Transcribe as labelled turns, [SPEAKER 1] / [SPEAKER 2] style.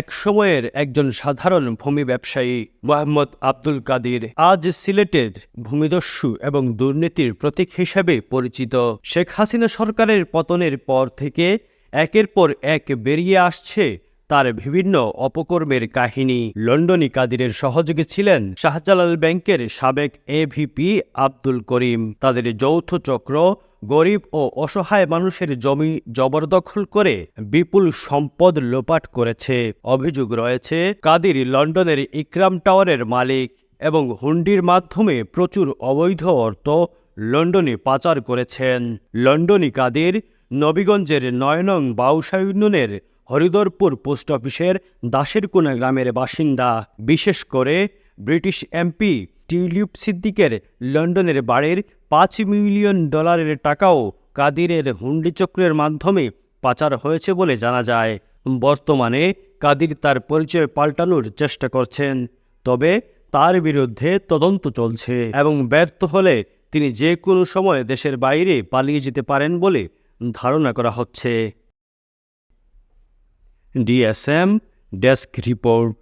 [SPEAKER 1] এক সময়ের একজন সাধারণ ভূমি ব্যবসায়ী মোহাম্মদ আব্দুল কাদির আজ সিলেটের ভূমিদস্যু এবং দুর্নীতির প্রতীক হিসেবে পরিচিত। শেখ হাসিনা সরকারের পতনের পর থেকে একের পর এক বেরিয়ে আসছে তার বিভিন্ন অপকর্মের কাহিনী। লন্ডনী কাদিরের সহযোগী ছিলেন শাহজালাল ব্যাংকের সাবেক এভিপি আব্দুল করিম। তাদের যৌথ চক্র গরিব ও অসহায় মানুষের জমি জবরদখল করে বিপুল সম্পদ লোপাট করেছে। অভিযোগ রয়েছে, কাদির লন্ডনের ইকরাম টাওয়ারের মালিক এবং হুন্ডির মাধ্যমে প্রচুর অবৈধ অর্থ লন্ডনে পাচার করেছেন। লন্ডনী কাদির নবীগঞ্জের নয়নং বাউসা ইউনিয়নের হরিদরপুর পোস্ট অফিসের দাসেরকোনা গ্রামের বাসিন্দা, বিশেষ করে ব্রিটিশ এমপি টিউলিপ সিদ্দিকের লন্ডনের বাড়ির পাঁচ মিলিয়ন ডলারের টাকাও কাদিরের হুন্ডি চক্রের মাধ্যমে পাচার হয়েছে বলে জানা যায়। বর্তমানে কাদির তার পরিচয় পাল্টানোর চেষ্টা করছেন, তবে তার বিরুদ্ধে তদন্ত চলছে এবং ব্যর্থ হলে তিনি যে কোনো সময় দেশের বাইরে পালিয়ে যেতে পারেন বলে ধারণা করা হচ্ছে। DSM desk report